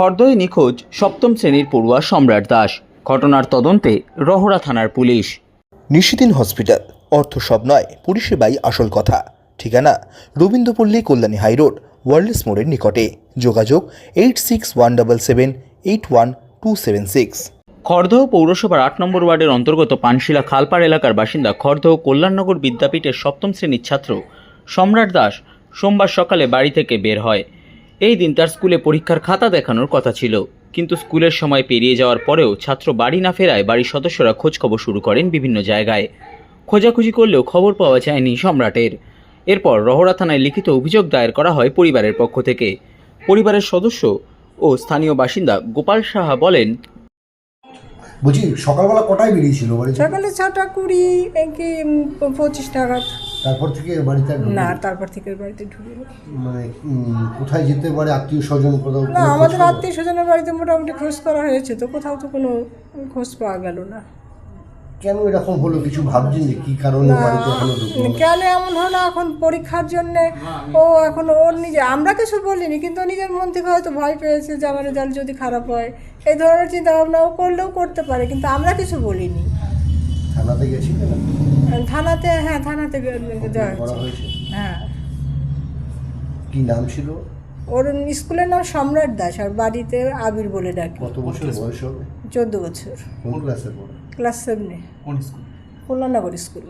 খর্দয়ে নিখোঁজ সপ্তম শ্রেণির পড়ুয়া সম্রাট দাস। ঘটনার তদন্তে রহরা থানার পুলিশ। নিশিদিন হসপিটাল। অর্থ সব নয় পরিষেবাই আসল কথা। ঠিকানা রবীন্দ্রপল্লী কল্যাণী হাইরোড ওয়ার্ল্ডস মোড়ের নিকটে। যোগাযোগ eight six one double seven eight one two seven six. Khardah পৌরসভার আট নম্বর ওয়ার্ডের অন্তর্গত পানশিলা খালপাড় এলাকার বাসিন্দা খড়দহ কল্যাণনগর বিদ্যাপীঠের সপ্তম শ্রেণির ছাত্র সম্রাট দাস সোমবার সকালে বাড়ি থেকে বের হয়। এই দিন তার স্কুলে পরীক্ষার খাতা দেখানোর কথা ছিল। কিন্তু স্কুলের সময় পেরিয়ে যাওয়ার পরেও ছাত্র বাড়ি না ফেরায় বাড়ির সদস্যরা খোঁজখবর শুরু করেন বিভিন্ন জায়গায়। খোঁজাখুঁজি করলেও খবর পাওয়া যায়নি সম্রাটের। এরপর রহরা থানায় লিখিত অভিযোগ দায়ের করা হয় পরিবারের পক্ষ থেকে। পরিবারের সদস্য ও স্থানীয় বাসিন্দা গোপাল সাহা বলেন বলছি সকালবেলা কটায় বেরিয়েছিল সকালে ছটা কুড়ি কি পঁচিশ টাকা তারপর থেকে বাড়িতে না তারপর থেকে বাড়িতে ঢুকে মানে কোথায় যেতে পারে আত্মীয় স্বজন কোথাও না আমাদের আত্মীয় স্বজনের বাড়িতে মোটামুটি খোঁজ করা হয়েছে তো কোথাও তো কোনো খোঁজ পাওয়া গেল না। কেন এরকম হলো? কিছু ভাবছেন যে কি কারণে বাড়িতে না? কেন এমন হলো? এখন পরীক্ষার জন্য ও এখন ওর নিজে আমরা কিছু বলিনি কিন্তু নিজের মন থেকে হয়তো ভয় পেয়েছে যে আমার রেজাল্ট যদি খারাপ হয়। এই ধরনের চিন্তা ভাবনা ও করলেও করতে পারে কিন্তু আমরা কিছু বলিনি। থানাতে গেছিলেন থানাতে হ্যাঁ থানাতে করা হয়েছে। হ্যাঁ। কি নাম ছিল? ওর স্কুলের নাম সম্রাট দাস আর বাড়িতে আবির বলে ডাকে। কত বছর বয়স হবে? চোদ্দ বছর। কোন ক্লাসে পড়ে? ক্লাস সেভেনে। কল্যাণনগর স্কুল।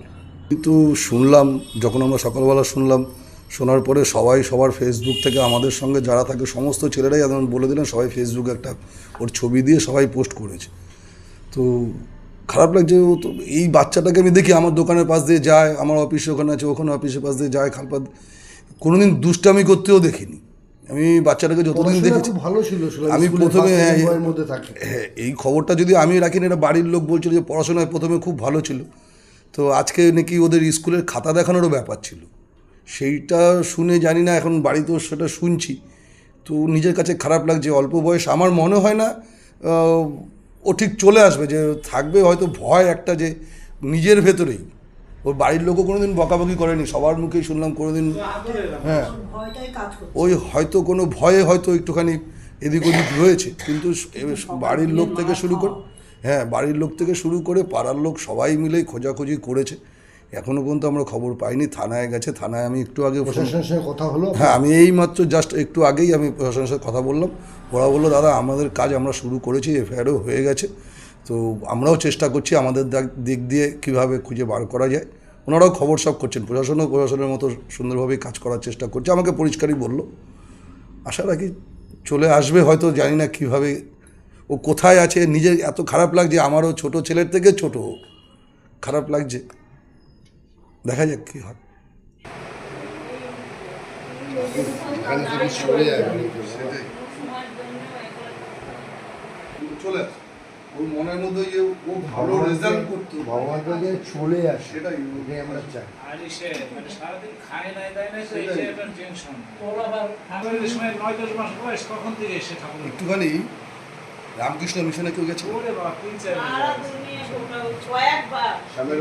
কিন্তু শুনলাম যখন আমরা সকালবেলা শুনলাম শোনার পরে সবাই সবার ফেসবুক থেকে আমাদের সঙ্গে যারা থাকে সমস্ত ছেলেরাই একদম বলে দিলেন সবাই ফেসবুকে একটা ওর ছবি দিয়ে সবাই পোস্ট করেছে। তো খারাপ লাগছে ও তো এই বাচ্চাটাকে আমি দেখি আমার দোকানের পাশ দিয়ে যায় আমার অফিসে ওখানে আছে ওখানে অফিসের পাশ দিয়ে যায় খালপাত কোনোদিন দুষ্টামি করতেও দেখিনি। আমি বাচ্চাটাকে যতদিন দেখেছি ভালো ছিল আমি প্রথমে হ্যাঁ, হ্যাঁ এই খবরটা যদি আমি রাখি না এটা বাড়ির লোক বলছিল যে পড়াশোনায় প্রথমে খুব ভালো ছিল। তো আজকে নাকি ওদের স্কুলের খাতা দেখানোরও ব্যাপার ছিল। সেইটা শুনে জানি না এখন বাড়িতেও সেটা শুনছি। তো নিজের কাছে খারাপ লাগছে অল্প বয়স আমার মনে হয় না ও ঠিক চলে আসবে, যে থাকবে হয়তো ভয় একটা যে নিজের ভেতরেই। ওর বাড়ির লোকও কোনো দিন বকাবকি করেনি, সবার মুখেই শুনলাম কোনো দিন হ্যাঁ। ওই হয়তো কোনো ভয়ে হয়তো একটুখানি এদিক ওদিক রয়েছে, কিন্তু বাড়ির লোক থেকে শুরু করে হ্যাঁ বাড়ির লোক থেকে শুরু করে পাড়ার লোক সবাই মিলেই খোঁজাখুঁজি করেছে। এখনও পর্যন্ত আমরা খবর পাইনি থানায় গেছে থানায় আমি একটু আগে প্রশাসনের সঙ্গে কথা হলো? হ্যাঁ আমি এই মাত্র জাস্ট একটু আগেই আমি প্রশাসনের সাথে কথা বললাম। ওরা বলল দাদা আমাদের কাজ আমরা শুরু করেছি এফআইআরও হয়ে গেছে। তো আমরাও চেষ্টা করছি আমাদের দিক দিয়ে কীভাবে খুঁজে বার করা যায়। ওনারাও খবর সব করছেন। প্রশাসনও প্রশাসনের মতো সুন্দরভাবেই কাজ করার চেষ্টা করছে। আমাকে পরিষ্কারই বলল। আশা রাখি চলে আসবে হয়তো জানি না কীভাবে ও কোথায় আছে। নিজের এত খারাপ লাগছে আমারও ছোট ছেলের থেকে ছোট। খারাপ লাগছে। দেখা যাক কী হয়। চলে ওর মনের মধ্যে যে ও ভালো রেজাল্ট করতো। ভগবান যে চলে আসে সেটাই এটাই আমরা চাই। আর সে মানে সারাদিন খায় নাই দেয় নাই তো এটা একটা টেনশন ওর আবার ঠাকুরের সময় নয় দশ মাস বয়স কখন থেকে এসে ঠাকুর? একটুখানি রামকৃষ্ণ মিশনে কেউ গেছে? ওরে বাবা তিন চার স্বামীর